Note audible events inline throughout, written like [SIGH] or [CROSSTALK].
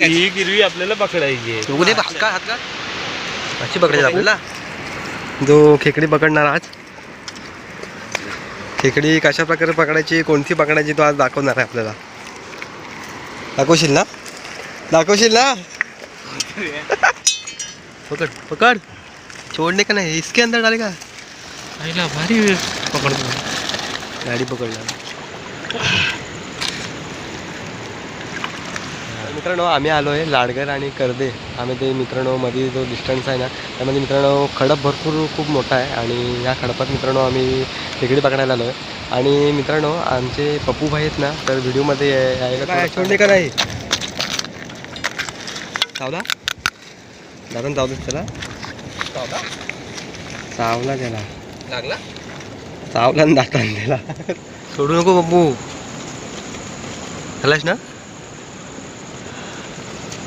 ही गिरवी आपल्याला पकडायची आहे. हात का हात का? अशी पकडायची आपल्याला. जो खेकडी पकडणार आज. खेकडी कशा प्रकारे पकडायची कोणती पकडायची तो आज दाखवणार आहे आपल्याला. दाखवशील ना? दाखवशील ना? पकड पकड. छोडणे का नाही? इसके अंदर डाले का आईला भारी पकडतो. गाडी पकडणार. मित्रांनो आम्ही आलो आहे लाडगर आणि कर्दे. आम्ही ते मित्रांनो मध्ये जो डिस्टन्स आहे ना त्यामध्ये मित्रांनो खडप भरपूर खूप मोठा आहे आणि या खडपात मित्रांनो आम्ही खेकडी पकडायला आलो आहे आणि मित्रांनो आमचे पप्पू भाई आहेत ना तर व्हिडिओमध्ये सोडणे का नाही? चावला दादा चावलं त्याला चावला त्याला. लागला? चावला दातान त्याला सोडू नको बब्बू झालास ना?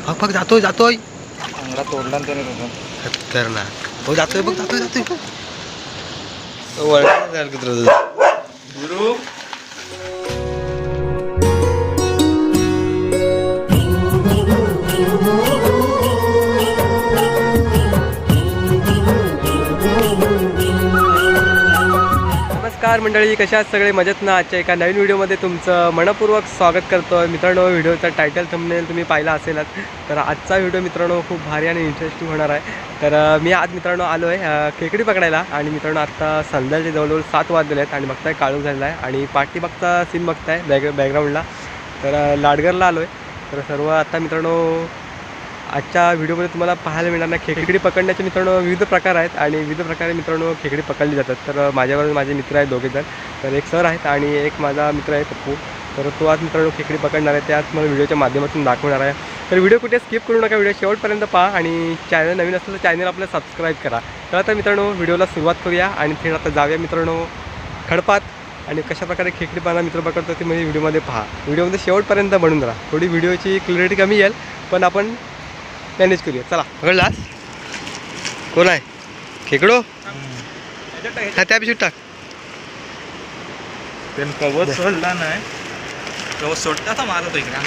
बघ बघ जातोय जातोय चांगला तोडला ना त्याने तुझा. खतरनाक हो जातोय बघ जातोय जातोय तो वळणाला जाईल कुत्रं तुझं. गुरु नमस्कार मंडळी कशा आहात सगळे? मजेत ना? आजच्या एका नवीन व्हिडिओमध्ये तुमचं मनपूर्वक स्वागत करतो आहे मित्रांनो व्हिडिओचा टायटल थंबनेल तुम्ही पाहिला असेलच. तर आजचा व्हिडिओ मित्रांनो खूप भारी आणि इंटरेस्टिंग होणार आहे. तर मी आज मित्रांनो आलो आहे खेकडी पकडायला. आणि मित्रांनो आत्ता संध्याचे जवळजवळ सात वाजलेले आहेत आणि बघताय काळू झालेला आहे. आणि पाठी बघता सीन बघताय बॅग बॅकग्राऊंडला तर लाडगरला आलो आहे तर सर्व आता मित्रांनो आजच्या व्हिडिओमध्ये तुम्हाला पाहायला मिळणार नाही. खेकडी पकडण्याचे मित्रांनो विविध प्रकार आहेत आणि विविध प्रकारे मित्रांनो खेकडी पकडली जातात. तर माझ्याबरोबर माझे मित्र आहेत दोघे जण. तर एक सर आहेत आणि एक माझा मित्र आहे पप्पू. तर तो आज मित्रांनो खेकडी पकडणार आहे. त्यात मला व्हिडिओच्या माध्यमातून दाखवणार आहे. तर व्हिडिओ कुठे स्किप करू नका. व्हिडिओ शेवटपर्यंत पहा आणि चॅनल नवीन असेल तर चॅनल आपल्याला सबस्क्राईब करा. तर आता मित्रांनो व्हिडिओला सुरुवात करूया आणि थेट आता जाऊया मित्रांनो खडपात आणि कशाप्रकारे खेकडी खेकडीपाना मित्र पकडतो ते म्हणजे व्हिडिओमध्ये पहा. व्हिडिओमध्ये शेवटपर्यंत बनून राहा. थोडी व्हिडिओची क्लिअरिटी कमी येईल पण आपण मॅनेज करूया. चला. पकडलास कोण आहे? खेकडो? हा त्या पिशवीत टाक. त्यानं कवच सोडला नाही. तो सोडता था मारत इकडे.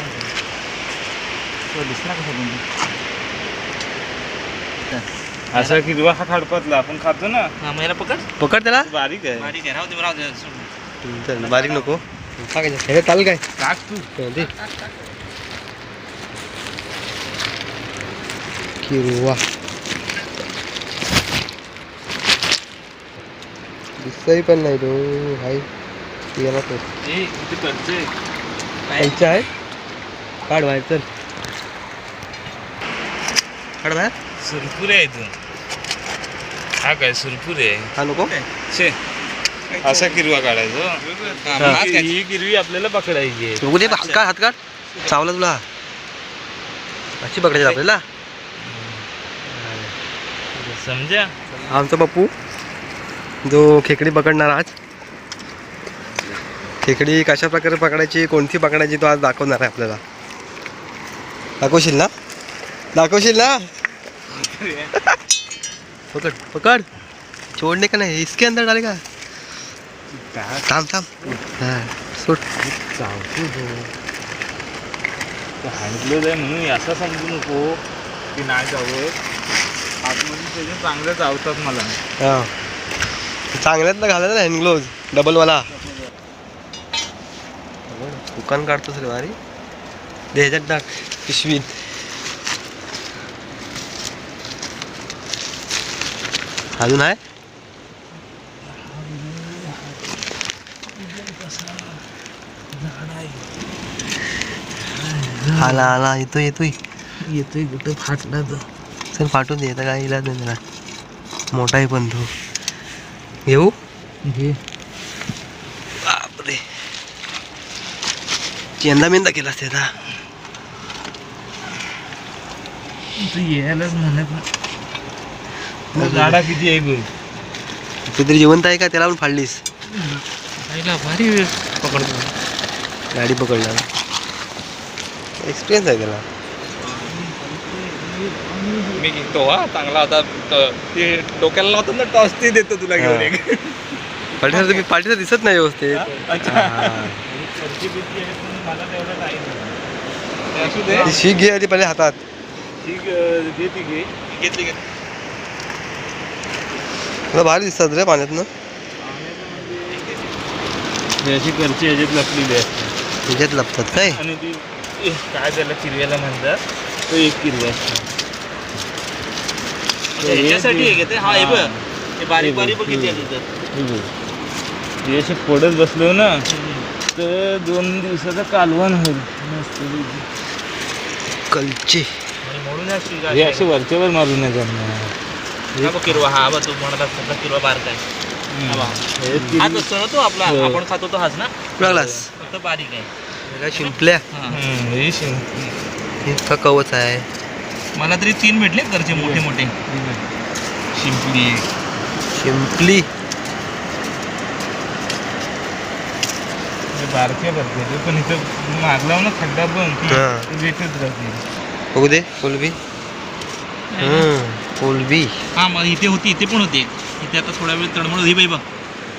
तो दिसला कसा तुम्ही असा किरवा हा खडपतला आपण खातो ना. हा महिला पकड. पकड त्याला? बारीक आहे. बारीक आहे. राहू दे राहू दे. चल बारीक नको. टाकायचं हे चालेल काय? टाक तू. हे दे. किरवा दिसतही पण नाही तो हाय गेला तो त्यांच्या आहे काढ बाहेर चल काढ बाहेर सुरपुरे आहे तू हा काय सुरपुरे आहे हा नको शे असा किरवा काढायचो हा, गिरवी आपल्याला पकडायची आहे. हात काढ चावला तुला अशी पकडायची आपल्याला समजा आमचा पप्पू जो खेकडी पकडणार आज. खेकडी कशा प्रकारे पकडायची कोणती पकडायची तो आज दाखवणार आहे आपल्याला. दाखवशील ना? दाखवशील ना? पकड. पकड. छोडणे का नाही? इसके अंदर डाले का? थांब थांब. हा सोड. सांगितलं म्हणून असं समजू नको की नाही जावं आतमध्ये त्याचे चांगले चावतात मला. हा. चांगल्यात ना घालायचं ना हँड ग्लोव्ज डबलवाला दुकान काढतोस रे भारी. दे ह्याच्यात टाक पिशवीत. अजून आहे? आला आला येतोय येतोय. येतोय कुठं? फाटला तो चल पाठवून दे आता काय इलाज नाही त्याला मोठा आहे पण तो. घेऊ? घे. बापरे. चेंदा मेंदा केलास त्याचा तू यायलाच म्हणत गाडा किती आहे गुरु तू तरी जिवंत आहे का? त्याला पण फाडलीस. भारी पकडतो. गाडी पकडला एक्सपिरियन्स आहे त्याला. मी घेतो हा चांगला होता त- डोक्याला लावतो ना टॉस ते देतो तुला घेऊन एक. पाठीचा तुम्ही पाठीचा दिसत नाही व्यवस्थित. अच्छा. हा. खर्ची बिर्ची आहे पण मला तेवढा टाईम असू दे. ती शीख घे आधी पहिले हातात. ठीक अं, घे ती घे. घेतली घेतली. तुला भारी दिसतात रे पाण्यातनं हे अशी करची ह्याच्यात लपलेली असते त्याच्यात लपतात काय? आणि ती काय त्याला किरव्याला म्हणतात? तो एक किरवा असतो ह्याच्यासाठी? हा, हे बघ. हे बारीक हे बारीक बघ किती हे. हे. हे असे पडत बसलो ना तर दोन दिवसाचं कालवण होईल मस्त कलचे म्हणून या शिगा हे अशा असे वरच्यावर मारून नाही जाणार. हा बघ किरवा हा बघ तू म्हणत असतो किरवा बारका आहे हा बघ. हे हा तो सण तो आपला हो. आपण खातो तो हाच ना लागलास फक्त बारीक आहे शिंपल्या हा. हम्म, हे शिंक. इतका कवच आहे मला तरी तीन भेटले घरचे मोठे मोठे. शिंपली शिंपली. बारक्या भरते पण इथं मागला ना खड्डा पण हा. ते भेटत राहते. बघू दे कोलबी हा. मग इथे होती इथे पण होती इथे आता थोडा वेळ तडमड ही बाई बघ.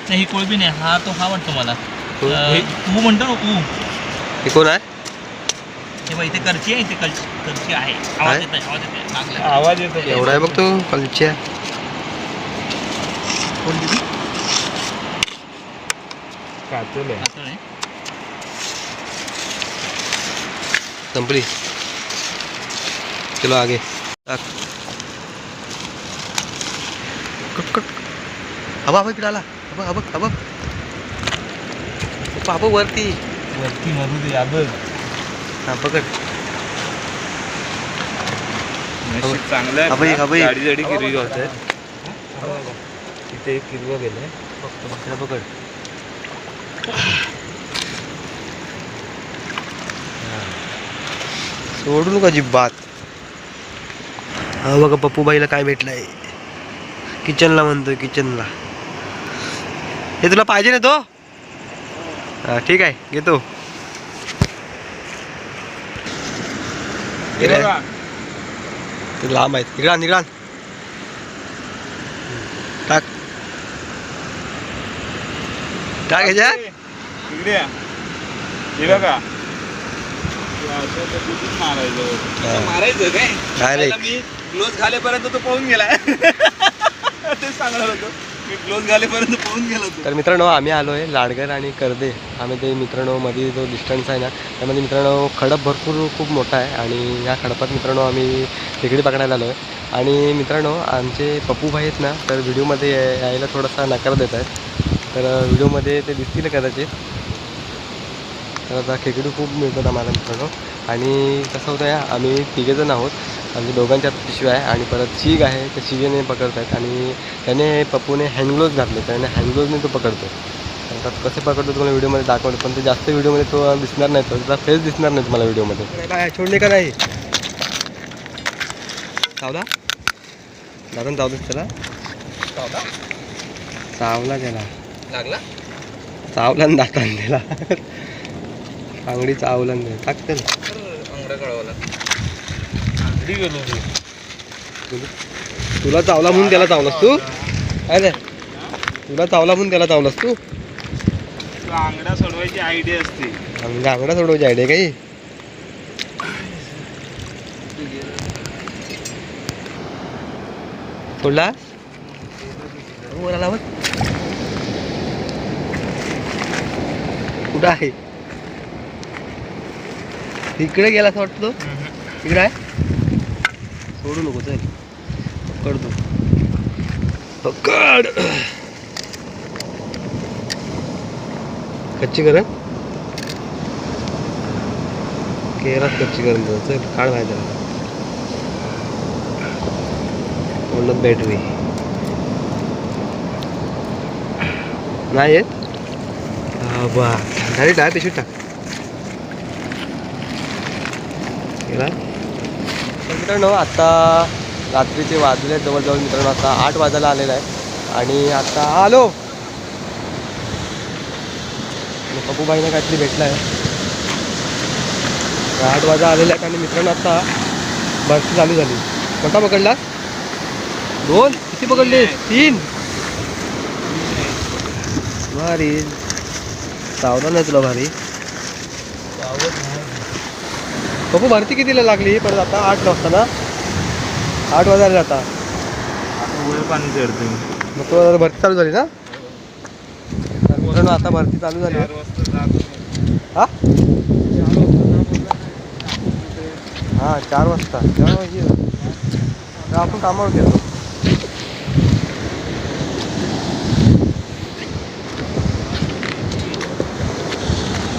नाही ही कोळबी नाही हा तो हा वाटतो मला? ऊ म्हणतो ना ऊ. हे कोण आहे? हे बघ इथे करची आहे इथे करची करची आहे. आवाज? येत आहे आवाज येत आहे. आवाज येतो एवढा आहे बघ तो कलच्या कातल आहे. संपली. चलो आगे. Cut cut. हवा हवा इकडे आला. हबक हबक हबक हबक वरती. वरती मरू दे बघ. हा पकड. नशीब चांगलं आहे. गाडी जाडी तिथे एक पकड सोडू नका जिब्बात हा बघा पप्पूबाईला काय भेटलंय. किचनला म्हणतोय किचनला. हे तुला पाहिजे ना तो? हा ठीक आहे घेतो. हे बघा, ते लांब आहेत. इकडे आण. टाक. टाक ह्याच्यात पद्धतीत मारायचं काय? मी ग्लोज घालेपर्यंत तो पळून गेलाय. [LAUGHS] तेच सांगणार होतो. मी गेलो तर मित्रांनो आम्ही आलो आहे लाडगर आणि कर्दे. आम्ही ते मित्रांनो मध्ये जो डिस्टन्स आहे ना त्यामध्ये मित्रांनो खडप भरपूर खूप मोठा आहे आणि या खडपात मित्रांनो आम्ही तिकडे पकडायला आलो आहे आणि मित्रांनो आमचे पप्पूभाई आहेत ना तर व्हिडिओमध्ये यायला थोडासा नकार देत आहेत. तर व्हिडिओमध्ये ते दिसतील कदाचित. तर आता खेकडी खूप मिळतात आम्हाला मित्रांनो. आणि कसं होतं आहे आम्ही तिघेजण आहोत. आमच्या दोघांच्या पिशव्या आहे आणि परत शीग आहे त्या शिगेने पकडत आहेत आणि त्याने पप्पूने हँडग्लोव्ज घातले त्याने हँडग्लोव्जने तो पकडतो. आता कसे पकडतो तुम्हाला व्हिडिओमध्ये दाखवतो पण ते जास्त व्हिडिओमध्ये तो दिसणार नाही तो त्याचा फेस दिसणार नाही तुम्हाला व्हिडिओमध्ये. काय सोडले का नाही? चावला दादा चावलं त्याला चावला त्याला. लागला? चावला ना दातान त्याला. आंगडी चावला ना टाक त्याला. अंगडा कळवला अंगडी गेलो ते तुला चावला म्हणून त्याला चावलास तू? काय रे तुला चावला म्हणून त्याला चावलास तू? अंगडा सोडवायची आयडिया असते. म्हणजे आंगडा सोडवायची आयडिया काही? सोडला आला बघ कुठं आहे? इकडे गेला असं वाटतं इकडे आहे. सोडू नको चल. पकड तू पकड. कच्ची करण केरात कच्ची देतो. चल. काढ बाहेर म्हणलं बॅटरी नाही येत? बा. झाली टाय पिशवीत टाक. केला. तर मित्रांनो आता रात्रीचे वाजले आहेत जवळजवळ मित्रांनो आता आठ वाजायला आलेला आहे. आणि आता आलो. पप्पूबाईनं काहीतरी भेटलं आहे आठ वाजा आलेले आहेत आणि मित्रांनो आता भरती चालू झाली. कोणता पकडला दोन. किती पकडले तीन. भारी. चावला नाही तुला भारी बघू भरती कितीला लागली परत आता आठ वाजता ना आठ वाजायला जाता. आता पाणी चढते मग तो आता भरती चालू झाली ना? तर मित्रांनो आता भरती चालू झाली. वाजता हा चार वाजता. तेव्हा आपण कामावर गेलो.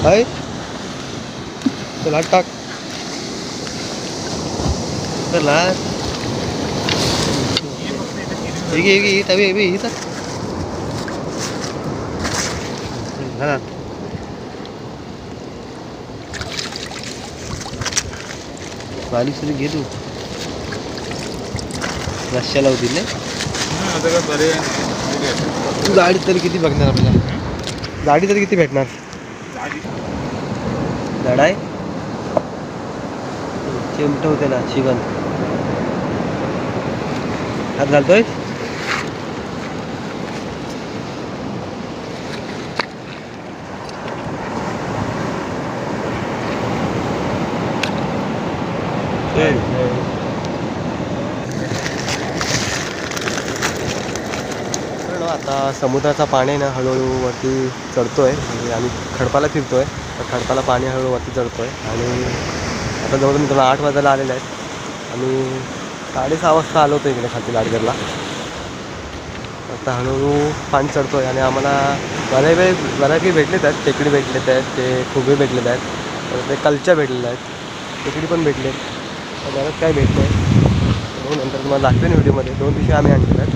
हाय चल टाक. चल हात हे घे हे घे तवी हे घे इथं घाल बारीक तरी घे तू रश्याला होतील ना आता काय बरे आहे. गाडी तरी किती बघणार आपल्याला गाडी तरी किती भेटणार झाड आहे चिमट होते ना चिकन हात घालतोय. आता समुद्राचा पाणी ना हळूहळू वरती चढतोय. म्हणजे आम्ही खडपाला फिरतोय. तर खडपाला पाणी हळूहळू वरती चढतोय. आणि आता जवळ मित्रांनो आठ वाजायला आलेले आहेत. आणि साडेसहा वाजता आलो होतो इकडे खाली लाडगरला आता हळूहळू चढतो आहे आणि आम्हाला बऱ्यापैकी बऱ्यापैकी भेटलेत आहेत. टेकडी भेटलेत आहेत ते खुबे भेटलेत आहेत ते कलच्या भेटलेल्या आहेत. टेकडी पण भेटले आहेत बऱ्याच काय भेटलं आहे नंतर तुम्हाला दाखवेन व्हिडिओमध्ये. दोन दिवशी आम्ही आणलेले आहेत.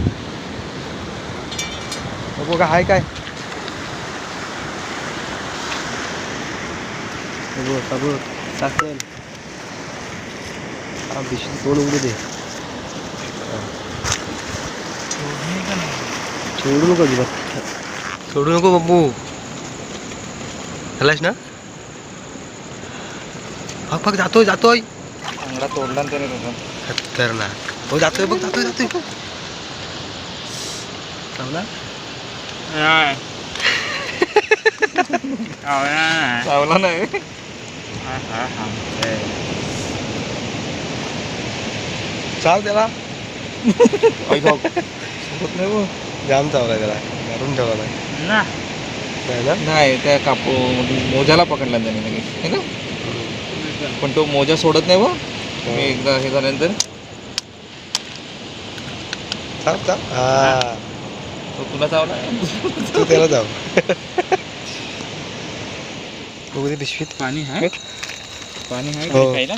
बघू का हाय काय? बघू सगळं टाकेल हा बिशी तोंड उघडू दे? सोडू नको अजिबात. सोडू नको बब्बू झालास ना? फक फक जातोय जातोय. चांगला तोडला ना त्याने तसा. खतरनाक. हो जातोय बघ जातोय जातोय. चावला. चावला नाही. हा, हा, हा. चाल त्याला. सोबत नाही. जाम चावलाय त्याला. मारून ठेवला नाही ना. नाही नाही त्या कापू मोजाला पकडला त्याने लगेच. है ना? पण तो मोजा सोडत नाही बा. मी एकदा हे झाल्यानंतर. चाल चाल हा. तो तुला चावला तू त्याला जाऊ बघू दे पिशवीत पाणी आहे? पाणी आहे? हो. खायला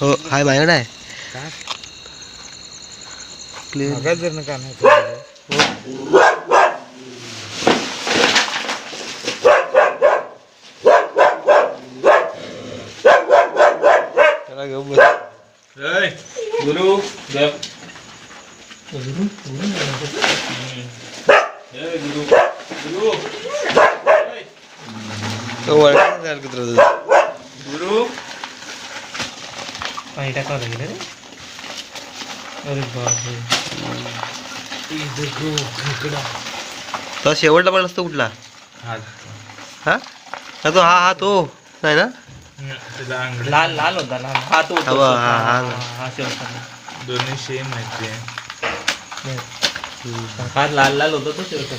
हो. हाय माझ्याकडे आहे क्लिअर बघायचं जर ना का नाही त्याला घेऊन बस ए, गुरु देव ए, गुरु गुरु तो वळणार नाही कुत्र तुझं गुरु पाणी टाकावं लागेल रे अरे बापरे तो शेवटला पण असतो कुठला? हा. हा? हा तो हा हा तो. नाही ना? लाल लाल होता लाल. हा तो हा हा हा हा. दोन्ही सेम आहेत ते. हा लाल लाल होता तो शेवटचा.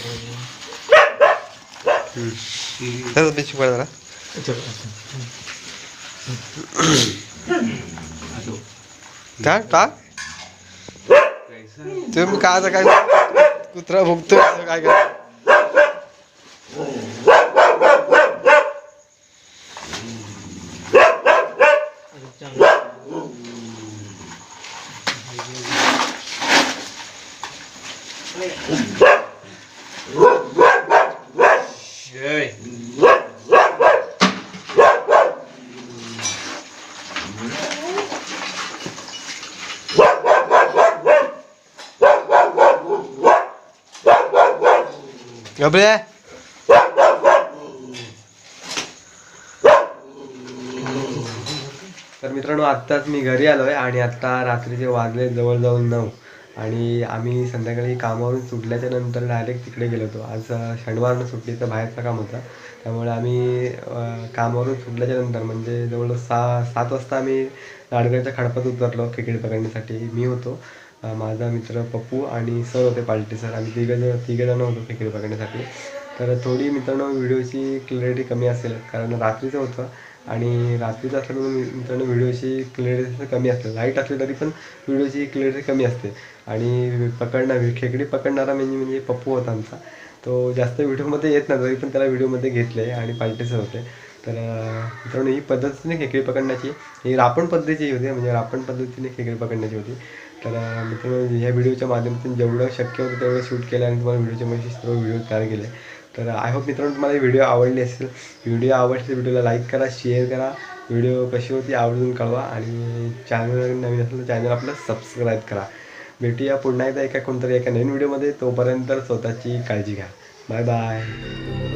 जरा. टाक टाक तुम्ही काय काय कुत्रा भुगतो काय काय गबरे तर मित्रांनो आत्ताच मी घरी आलोय आणि आत्ता रात्रीचे वाजले जवळजवळ नऊ. आणि आम्ही संध्याकाळी कामावरून सुटल्याच्या नंतर डायरेक्ट तिकडे गेलो होतो. आज शनिवारनं सुट्टी तर बाहेरचं काम होतं. त्यामुळे आम्ही कामावरून सुटल्याच्या नंतर म्हणजे जवळजवळ सहा सात वाजता आम्ही लाडगडच्या खडपात उतरलो क्रिकेट पकडण्यासाठी मी होतो. माझा मित्र पप्पू आणि सर होते पालटी सर. आम्ही तिघंजण तिघंजणं होतो खेकडे पकडण्यासाठी तर थोडी मित्रांनो व्हिडिओची क्लिअरिटी कमी असेल कारण रात्रीचं होतं आणि रात्रीचं असल्यामुळे मित्रांनो व्हिडिओची क्लिअरिटी कमी असते लाइट असली तरी पण व्हिडिओची क्लिअरिटी कमी असते. आणि पकडणार खेकडी पकडणारा म्हणजे म्हणजे पप्पू होता आमचा. तो जास्त व्हिडिओमध्ये येत नाही तरी पण त्याला व्हिडिओमध्ये घेतले आणि पालटेसर होते. तर मित्रांनो ही पद्धतीने खेकडी पकडण्याची ही रापण पद्धतीची होती म्हणजे रापण पद्धतीने खेकडी पकडण्याची होती. तर मित्रांनो ह्या व्हिडिओच्या माध्यमातून जेवढं शक्य होतं तेवढं शूट केलं आणि तुम्हाला व्हिडिओच्या मध्ये सर्व व्हिडिओ तयार केले तर आय होप मित्रांनो तुम्हाला व्हिडिओ आवडली असेल. व्हिडिओ आवडली व्हिडिओला लाईक करा शेअर करा. व्हिडिओ कशी होती आवडून कळवा आणि चॅनल नवीन असेल तर चॅनल आपलं सबस्क्राईब करा. भेटूया पुन्हा एकदा एका कोणतरी एका नवीन व्हिडिओमध्ये. तोपर्यंत स्वतःची काळजी घ्या. Bye bye